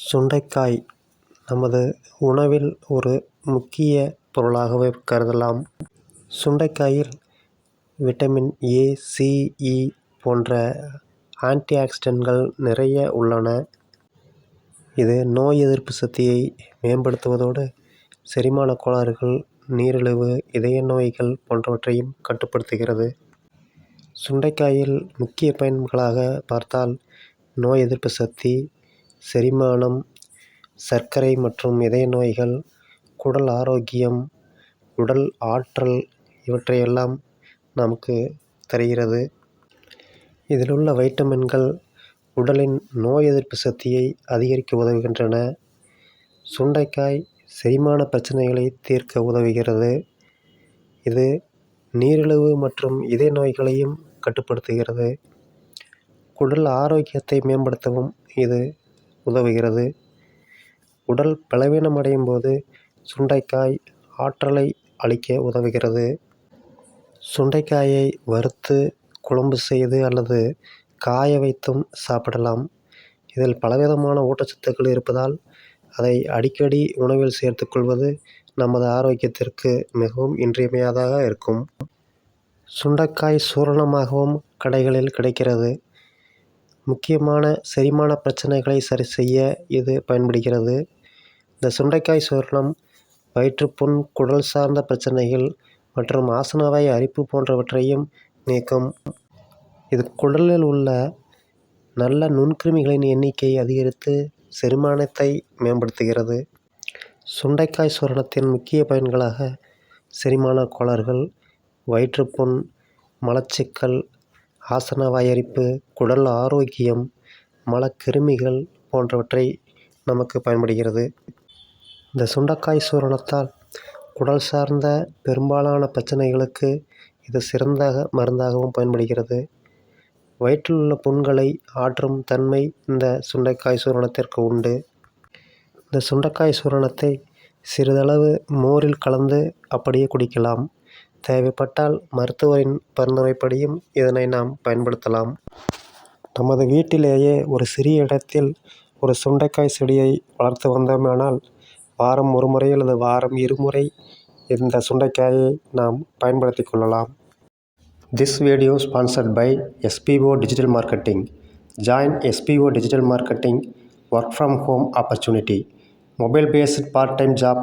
சுண்டைக்காய் நமது உணவில் ஒரு முக்கிய பொருளாகவே கருதலாம். சுண்டைக்காயில் விட்டமின் ஏ, சி, இ போன்ற ஆன்டிஆக்சிடென்ட்கள் நிறைய உள்ளன. இது நோய் எதிர்ப்பு சக்தியை மேம்படுத்துவதோடு, செரிமான கோளாறுகள், நீரிழிவு, இதய நோய்கள் போன்றவற்றையும் கட்டுப்படுத்துகிறது. சுண்டைக்காயில் முக்கிய பயன்களாக பார்த்தால், நோய் எதிர்ப்பு சக்தி, செரிமானம், சர்க்கரை மற்றும் இதய நோய்கள், குடல் ஆரோக்கியம், உடல் ஆற்றல் இவற்றையெல்லாம் நமக்கு தருகிறது. இதில் உள்ள வைட்டமின்கள் உடலின் நோய் எதிர்ப்பு சக்தியை அதிகரிக்க உதவுகின்றன. சுண்டைக்காய் செரிமான பிரச்சனைகளை தீர்க்க உதவுகிறது. இது நீரிழிவு மற்றும் இதய நோய்களையும் கட்டுப்படுத்துகிறது. குடல் ஆரோக்கியத்தை மேம்படுத்தவும் இது உதவுகிறது. உடல் பலவீனமடையும் போது சுண்டைக்காய் ஆற்றலை அளிக்க உதவுகிறது. சுண்டைக்காயை வறுத்து, குழம்பு செய்து அல்லது காய வைத்தும் சாப்பிடலாம். இதில் பலவிதமான ஊட்டச்சத்துக்கள் இருப்பதால், அதை அடிக்கடி உணவில் சேர்த்துக்கொள்வது நமது ஆரோக்கியத்திற்கு மிகவும் இன்றியமையாததாக இருக்கும். சுண்டைக்காய் சூரணமாகவும் கடைகளில் கிடைக்கிறது. முக்கியமான செரிமான சரி செய்ய இது பயன்படுகிறது. இந்த சுண்டைக்காய் சூரணம் வயிற்றுப்புண், குடல் சார்ந்த பிரச்சனைகள் மற்றும் ஆசனவாய் அரிப்பு போன்றவற்றையும் நீக்கும். இது குடலில் உள்ள நல்ல நுண்கிருமிகளின் எண்ணிக்கையை அதிகரித்து, செரிமானத்தை மேம்படுத்துகிறது. சுண்டைக்காய் சூரணத்தின் முக்கிய பயன்களாக செரிமான கோளாறுகள், வயிற்றுப்புண், மலச்சிக்கல், ஆசன அரிப்பு, குடல் ஆரோக்கியம், மலக்கிருமிகள் போன்றவற்றை நமக்கு பயன்படுகிறது. இந்த சுண்டைக்காய் சூரணத்தால் குடல் சார்ந்த பெரும்பாலான பிரச்சனைகளுக்கு இது சிறந்த மருந்தாகவும் பயன்படுகிறது. வயிற்றில் உள்ள புண்களை ஆற்றும் தன்மை இந்த சுண்டைக்காய் சூரணத்திற்கு உண்டு. இந்த சுண்டைக்காய் சூரணத்தை சிறிதளவு மோரில் கலந்து அப்படியே குடிக்கலாம். தேவைப்பட்டால் மருத்துவரின் பரிந்துரைப்படியும் இதனை நாம் பயன்படுத்தலாம். நமது வீட்டிலேயே ஒரு சிறிய இடத்தில் ஒரு சுண்டைக்காய் செடியை வளர்த்து வந்தோமானால், வாரம் ஒரு முறை அல்லது வாரம் இருமுறை இந்த சுண்டைக்காயை நாம் பயன்படுத்திக் கொள்ளலாம். This video sponsored by SPO digital marketing. Join SPO digital marketing work from home opportunity mobile based part time job